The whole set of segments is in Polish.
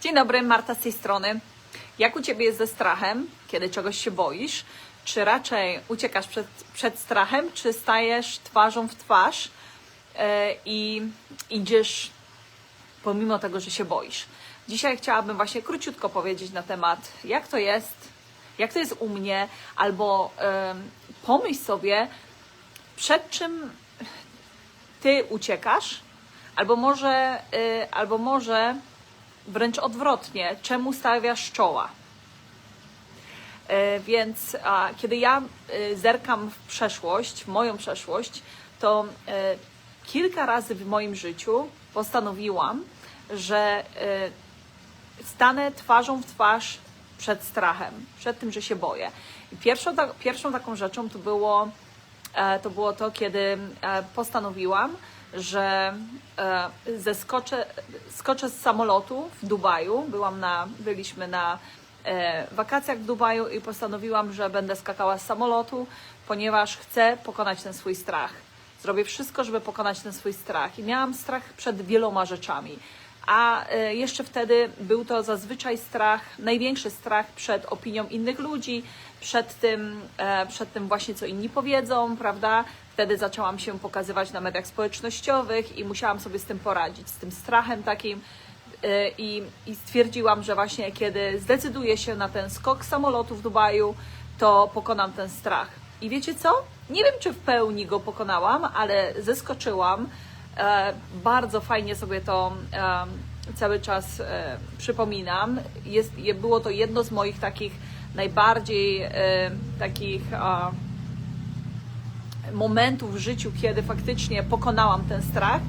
Dzień dobry, Marta z tej strony. Jak u Ciebie jest ze strachem, kiedy czegoś się boisz? Czy raczej uciekasz przed, przed strachem, czy stajesz twarzą w twarz e, i idziesz pomimo tego, że się boisz? Dzisiaj chciałabym właśnie króciutko powiedzieć na temat, jak to jest, jak to jest u mnie, albo em, pomyśl sobie, przed czym ty uciekasz, albo może, y, albo może wręcz odwrotnie, czemu stawiasz czoła. E, Więc a, kiedy ja y, zerkam w przeszłość, w moją przeszłość, to e, kilka razy w moim życiu postanowiłam, że e, stanę twarzą w twarz przed strachem, przed tym, że się boję. I pierwszą, ta, pierwszą taką rzeczą to było, e, to było to, kiedy e, postanowiłam, że e, zeskoczę, skoczę z samolotu w Dubaju. Byłam na, byliśmy na e, wakacjach w Dubaju i postanowiłam, że będę skakała z samolotu, ponieważ chcę pokonać ten swój strach. Zrobię wszystko, żeby pokonać ten swój strach. I miałam strach przed wieloma rzeczami. A e, jeszcze wtedy był to zazwyczaj strach, największy strach przed opinią innych ludzi, przed tym, e, przed tym właśnie, co inni powiedzą, prawda? Wtedy zaczęłam się pokazywać na mediach społecznościowych i musiałam sobie z tym poradzić, z tym strachem takim. E, I, I stwierdziłam, że właśnie kiedy zdecyduję się na ten skok samolotu w Dubaju, to pokonam ten strach. I wiecie co? Nie wiem, czy w pełni go pokonałam, ale zeskoczyłam. E, bardzo fajnie sobie to cały czas przypominam. Jest, je- było to jedno z moich takich najbardziej e, takich momentów w życiu, kiedy faktycznie pokonałam ten strach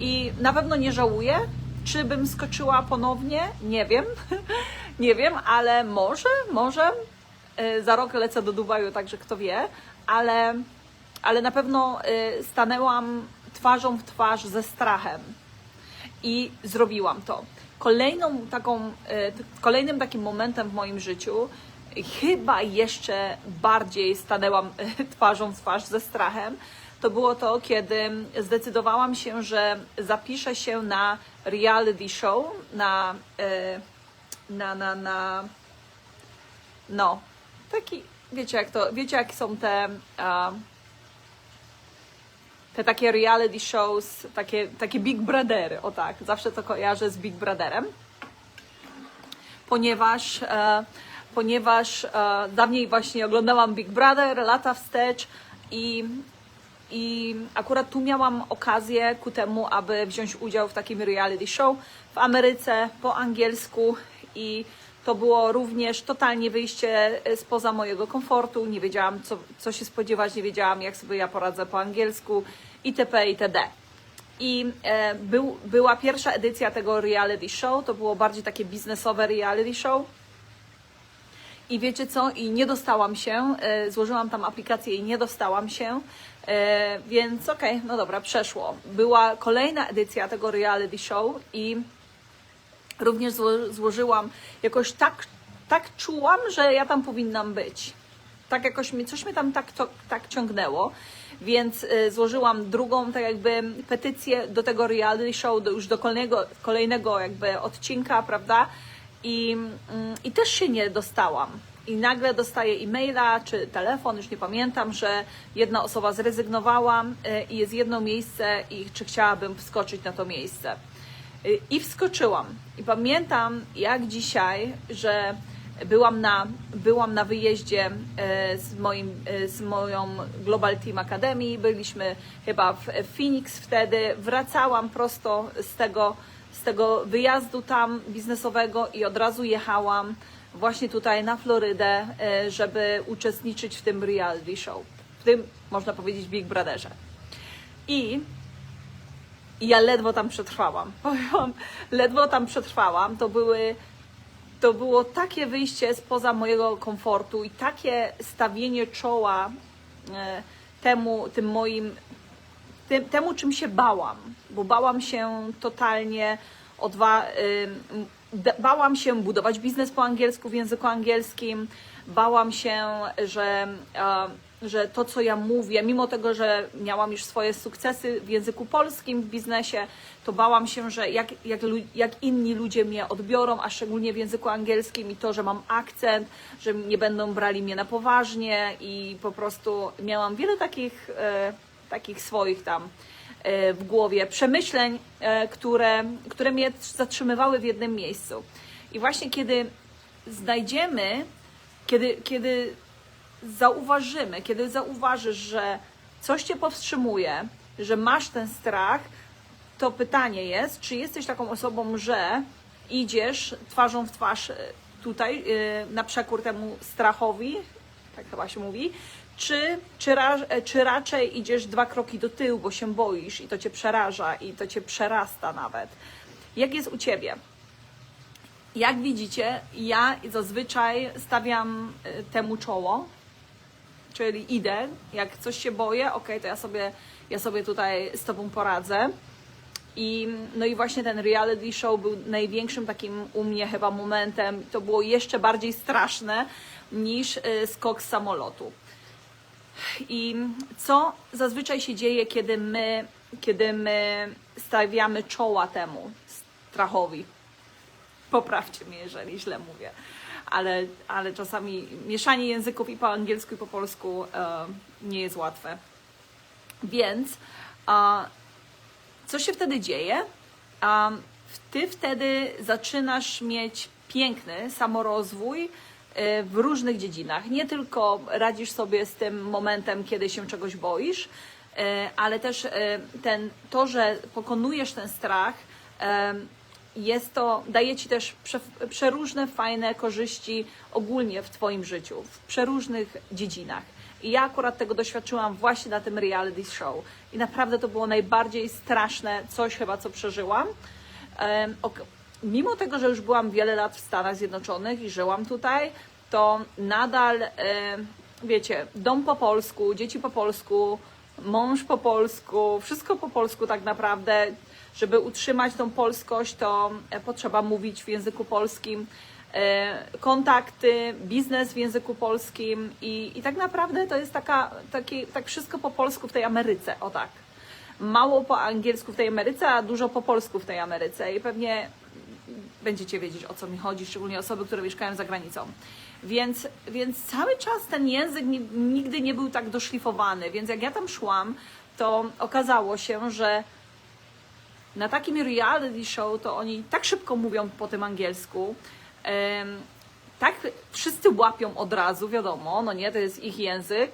i na pewno nie żałuję. Czy bym skoczyła ponownie? Nie wiem. nie wiem, ale może, może. E, Za rok lecę do Dubaju, także kto wie, ale, ale na pewno e, stanęłam twarzą w twarz ze strachem i zrobiłam to. Kolejną taką, kolejnym takim momentem w moim życiu, chyba jeszcze bardziej stanęłam e, twarzą w twarz ze strachem, to było to, kiedy zdecydowałam się, że zapiszę się na reality show, na, e, na, na, na no, taki, wiecie jak to, wiecie jak są te, te takie reality shows, takie, takie Big Brothery, o tak, zawsze to kojarzę z Big Brotherem, ponieważ, e, ponieważ e, dawniej właśnie oglądałam Big Brother, lata wstecz i, i akurat tu miałam okazję ku temu, aby wziąć udział w takim reality show w Ameryce po angielsku i to było również totalnie wyjście e, spoza mojego komfortu. Nie wiedziałam, co, co się spodziewać, nie wiedziałam, jak sobie ja poradzę po angielsku itp. itd. I e, był, była pierwsza edycja tego reality show, to było bardziej takie biznesowe reality show. I wiecie co? I nie dostałam się, e, złożyłam tam aplikację i nie dostałam się, e, więc okej, no dobra, przeszło. Była kolejna edycja tego reality show i również zło, złożyłam, jakoś tak, tak czułam, że ja tam powinnam być. Tak jakoś mi, coś mnie tam tak, to, tak ciągnęło, więc y, złożyłam drugą tak jakby petycję do tego reality show, do, już do kolejnego, kolejnego jakby odcinka, prawda? I, mm, I też się nie dostałam. I nagle dostaję e-maila czy telefon, już nie pamiętam, że jedna osoba zrezygnowała y, i jest jedno miejsce i czy chciałabym wskoczyć na to miejsce. Y, I wskoczyłam. I pamiętam jak dzisiaj, że byłam na, byłam na wyjeździe e, z, moim, e, z moją Global Team Academy. Byliśmy chyba w Phoenix wtedy. Wracałam prosto z tego, z tego wyjazdu tam biznesowego i od razu jechałam właśnie tutaj na Florydę, e, żeby uczestniczyć w tym reality show. W tym, można powiedzieć, Big Brotherze. I ja ledwo tam przetrwałam. Powiem wam, ledwo tam przetrwałam. To były. To było takie wyjście spoza mojego komfortu i takie stawienie czoła e, temu, tym moim, temu czym się bałam, bo bałam się totalnie O dwa, ym, d- bałam się budować biznes po angielsku w języku angielskim. Bałam się, że, że to, co ja mówię, mimo tego, że miałam już swoje sukcesy w języku polskim w biznesie, to bałam się, że jak, jak, jak inni ludzie mnie odbiorą, a szczególnie w języku angielskim i to, że mam akcent, że nie będą brali mnie na poważnie i po prostu miałam wiele takich, e, takich swoich tam e, w głowie przemyśleń, e, które, które mnie zatrzymywały w jednym miejscu. I właśnie kiedy znajdziemy, kiedy, kiedy zauważymy, kiedy zauważysz, że coś cię powstrzymuje, że masz ten strach, to pytanie jest, czy jesteś taką osobą, że idziesz twarzą w twarz e, tutaj, na przekór temu strachowi, tak chyba się mówi, czy, czy, ra, czy raczej idziesz dwa kroki do tyłu, bo się boisz i to cię przeraża i to cię przerasta nawet. Jak jest u ciebie? Jak widzicie, ja zazwyczaj stawiam e, temu czoło, czyli idę, jak coś się boję, ok, to ja sobie, ja sobie tutaj z Tobą poradzę. I, no i właśnie ten reality show był największym takim u mnie chyba momentem. To było jeszcze bardziej straszne niż y, skok z samolotu. I co zazwyczaj się dzieje, kiedy my, kiedy my stawiamy czoła temu strachowi? Poprawcie mnie, jeżeli źle mówię. Ale, ale czasami mieszanie języków i po angielsku, i po polsku e, nie jest łatwe. Więc co się wtedy dzieje? A, ty wtedy zaczynasz mieć piękny samorozwój w różnych dziedzinach. Nie tylko radzisz sobie z tym momentem, kiedy się czegoś boisz, e, ale też e, ten, to, że pokonujesz ten strach, e, jest to, daje Ci też prze, przeróżne fajne korzyści ogólnie w Twoim życiu, w przeróżnych dziedzinach. I ja akurat tego doświadczyłam właśnie na tym reality show. I naprawdę to było najbardziej straszne coś chyba, co przeżyłam. Mimo tego, że już byłam wiele lat w Stanach Zjednoczonych i żyłam tutaj, to nadal, em, wiecie, dom po polsku, dzieci po polsku, mąż po polsku, wszystko po polsku tak naprawdę. Żeby utrzymać tą polskość, to e, potrzeba mówić w języku polskim, e, kontakty, biznes w języku polskim i, i tak naprawdę to jest taka, taki, tak wszystko po polsku w tej Ameryce, o tak. Mało po angielsku w tej Ameryce, a dużo po polsku w tej Ameryce i pewnie będziecie wiedzieć o co mi chodzi, szczególnie osoby, które mieszkają za granicą. Więc, więc cały czas ten język ni- nigdy nie był tak doszlifowany, więc jak ja tam szłam, to okazało się, że na takim reality show to oni tak szybko mówią po tym angielsku, tak wszyscy łapią od razu, wiadomo, no nie, to jest ich język,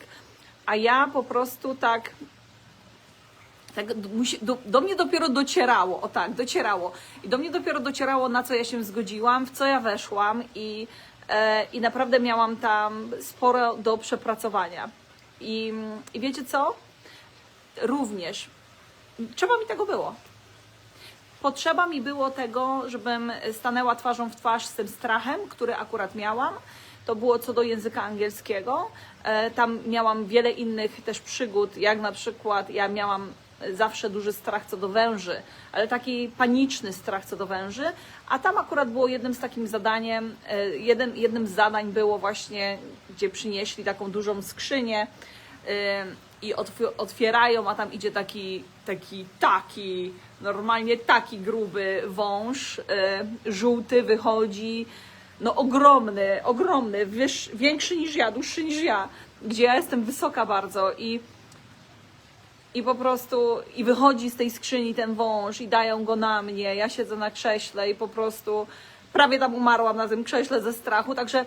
a ja po prostu tak tak do, do mnie dopiero docierało, o tak, docierało. I do mnie dopiero docierało, na co ja się zgodziłam, w co ja weszłam i, e, i naprawdę miałam tam sporo do przepracowania. I, I wiecie co? Również trzeba mi tego było. Potrzeba mi było tego, żebym stanęła twarzą w twarz z tym strachem, który akurat miałam. To było co do języka angielskiego. E, Tam miałam wiele innych też przygód, jak na przykład ja miałam zawsze duży strach co do węży, ale taki paniczny strach co do węży, a tam akurat było jednym z takim zadaniem, e, jednym, jednym z zadań było właśnie, gdzie przynieśli taką dużą skrzynię Ym, i otw- otwierają, a tam idzie taki, taki, taki, normalnie taki gruby wąż, y, żółty wychodzi, no ogromny, ogromny, większy niż ja, dłuższy niż ja, gdzie ja jestem wysoka bardzo i i po prostu i wychodzi z tej skrzyni ten wąż i dają go na mnie. Ja siedzę na krześle i po prostu prawie tam umarłam na tym krześle ze strachu. Także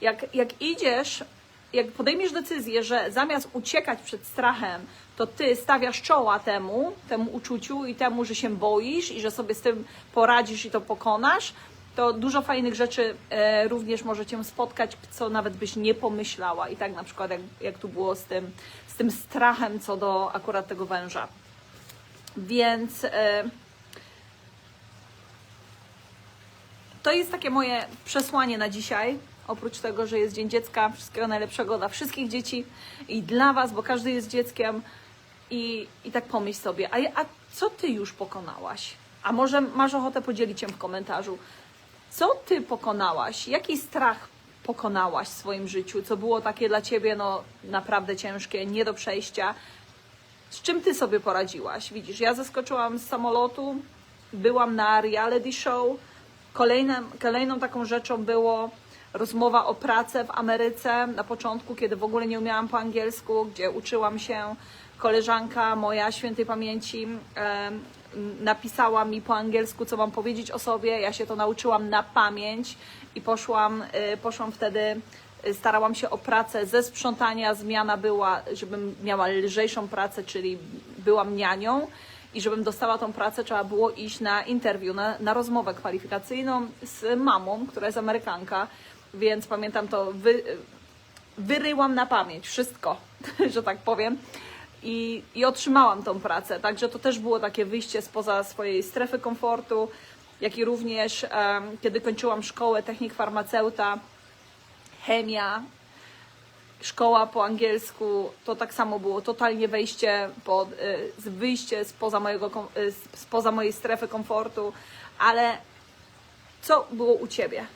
jak, jak idziesz, jak podejmiesz decyzję, że zamiast uciekać przed strachem, to ty stawiasz czoła temu, temu uczuciu i temu, że się boisz i że sobie z tym poradzisz i to pokonasz, to dużo fajnych rzeczy e, również możecie spotkać, co nawet byś nie pomyślała. I tak na przykład jak, jak tu było z tym, tym strachem co do akurat tego węża. Więc e, to jest takie moje przesłanie na dzisiaj. Oprócz tego, że jest Dzień Dziecka, wszystkiego najlepszego dla wszystkich dzieci i dla Was, bo każdy jest dzieckiem. I, i tak pomyśl sobie, a, a co Ty już pokonałaś? A może masz ochotę podzielić się w komentarzu, co ty pokonałaś? Jaki strach pokonałaś w swoim życiu? Co było takie dla ciebie no naprawdę ciężkie, nie do przejścia? Z czym ty sobie poradziłaś? Widzisz, ja zeskoczyłam z samolotu, byłam na reality show. Kolejną, taką rzeczą było rozmowa o pracę w Ameryce na początku, kiedy w ogóle nie umiałam po angielsku, gdzie uczyłam się. Koleżanka moja świętej pamięci em, napisała mi po angielsku, co mam powiedzieć o sobie. Ja się to nauczyłam na pamięć i poszłam, y, poszłam wtedy y, starałam się o pracę ze sprzątania. Zmiana była, żebym miała lżejszą pracę, czyli byłam nianią. I żebym dostała tą pracę, trzeba było iść na interwiu, na, na rozmowę kwalifikacyjną z mamą, która jest Amerykanka. Więc pamiętam to, wy, wyryłam na pamięć wszystko, że tak powiem. I, I otrzymałam tą pracę. Także to też było takie wyjście spoza swojej strefy komfortu, jak i również kiedy kończyłam szkołę technik farmaceuta, chemia, szkoła po angielsku, to tak samo było totalnie wejście, pod, z- wyjście spoza, mojego, y, spoza mojej strefy komfortu, ale co było u Ciebie?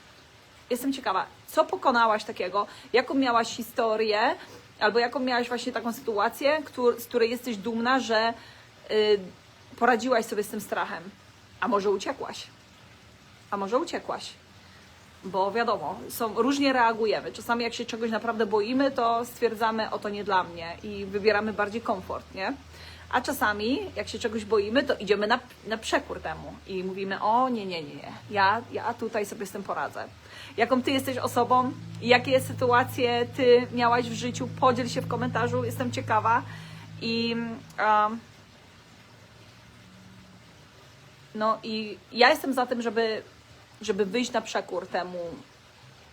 Jestem ciekawa, co pokonałaś takiego, jaką miałaś historię, albo jaką miałaś właśnie taką sytuację, z której jesteś dumna, że y, poradziłaś sobie z tym strachem. A może uciekłaś? A może uciekłaś? Bo wiadomo, są, różnie reagujemy. Czasami jak się czegoś naprawdę boimy, to stwierdzamy, o to nie dla mnie i wybieramy bardziej komfort, nie? A czasami, jak się czegoś boimy, to idziemy na, na przekór temu i mówimy, o nie, nie, nie, nie, ja, ja tutaj sobie z tym poradzę. Jaką Ty jesteś osobą i jakie sytuacje Ty miałaś w życiu, podziel się w komentarzu, jestem ciekawa. I um, no i ja jestem za tym, żeby, żeby wyjść na przekór temu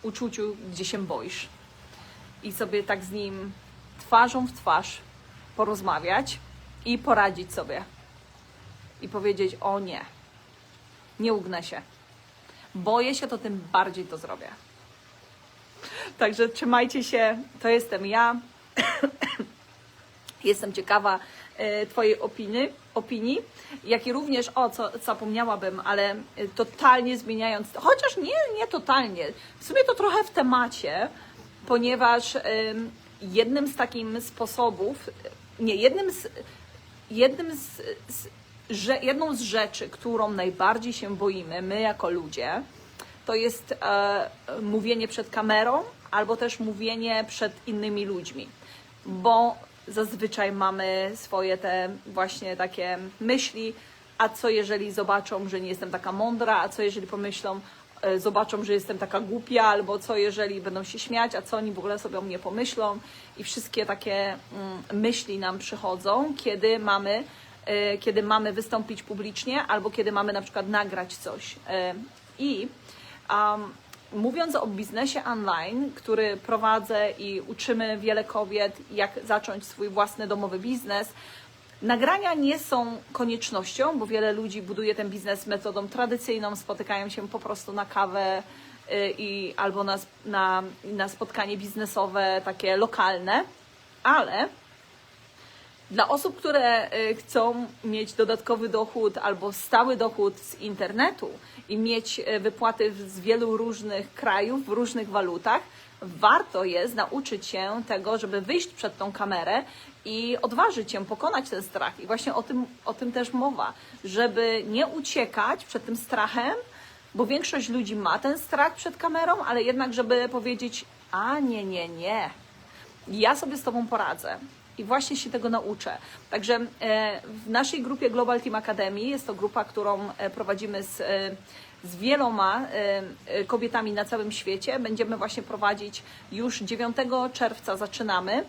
uczuciu, gdzie się boisz. I sobie tak z nim twarzą w twarz porozmawiać i poradzić sobie. I powiedzieć: O nie, nie ugnę się. Boję się, to tym bardziej to zrobię. Także trzymajcie się. To jestem ja. Jestem ciekawa e, Twojej opinii, opinii, jak i również, o co zapomniałabym, ale e, totalnie zmieniając, chociaż nie, nie totalnie, w sumie to trochę w temacie, ponieważ jednym z takich sposobów, nie, jednym z, jednym z, z że, jedną z rzeczy, którą najbardziej się boimy, my jako ludzie, to jest e, mówienie przed kamerą albo też mówienie przed innymi ludźmi, bo zazwyczaj mamy swoje te właśnie takie myśli, a co jeżeli zobaczą, że nie jestem taka mądra, a co jeżeli pomyślą, e, zobaczą, że jestem taka głupia, albo co jeżeli będą się śmiać, a co oni w ogóle sobie o mnie pomyślą i wszystkie takie mm, myśli nam przychodzą, kiedy mamy e, kiedy mamy wystąpić publicznie, albo kiedy mamy na przykład nagrać coś. E, I um, mówiąc o biznesie online, który prowadzę i uczymy wiele kobiet, jak zacząć swój własny domowy biznes, Nagrania nie są koniecznością, bo wiele ludzi buduje ten biznes metodą tradycyjną, spotykają się po prostu na kawę y, i albo na, na, na spotkanie biznesowe takie lokalne, ale dla osób, które y, chcą mieć dodatkowy dochód albo stały dochód z internetu i mieć y, wypłaty z wielu różnych krajów w różnych walutach, warto jest nauczyć się tego, żeby wyjść przed tą kamerę i odważyć się, pokonać ten strach. I właśnie o tym, o tym też mowa, żeby nie uciekać przed tym strachem, bo większość ludzi ma ten strach przed kamerą, ale jednak, żeby powiedzieć: A nie, nie, nie, ja sobie z Tobą poradzę. I właśnie się tego nauczę. Także e, w naszej grupie Global Team Academy jest to grupa, którą e, prowadzimy z, e, z wieloma kobietami na całym świecie. Będziemy właśnie prowadzić już 9 czerwca zaczynamy.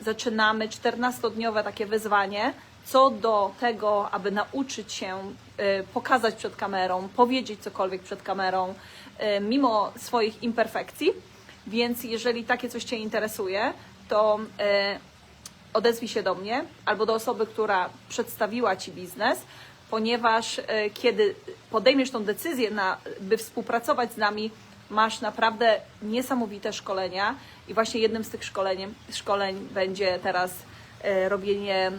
Zaczynamy 14-dniowe takie wyzwanie co do tego, aby nauczyć się pokazać przed kamerą, powiedzieć cokolwiek przed kamerą, mimo swoich imperfekcji. Więc jeżeli takie coś Cię interesuje, to e, odezwij się do mnie albo do osoby, która przedstawiła Ci biznes, ponieważ e, kiedy podejmiesz tą decyzję, na, by współpracować z nami, masz naprawdę niesamowite szkolenia i właśnie jednym z tych szkoleń, szkoleń będzie teraz e, robienie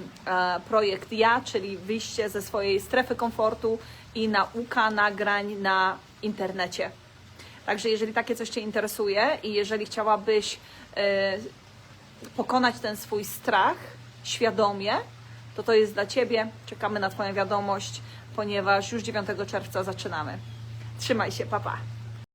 projekt ja, czyli wyjście ze swojej strefy komfortu i nauka nagrań na internecie. Także jeżeli takie coś Cię interesuje i jeżeli chciałabyś pokonać ten swój strach świadomie, to to jest dla Ciebie. Czekamy na Twoją wiadomość, ponieważ już 9 czerwca zaczynamy. Trzymaj się, papa. Pa.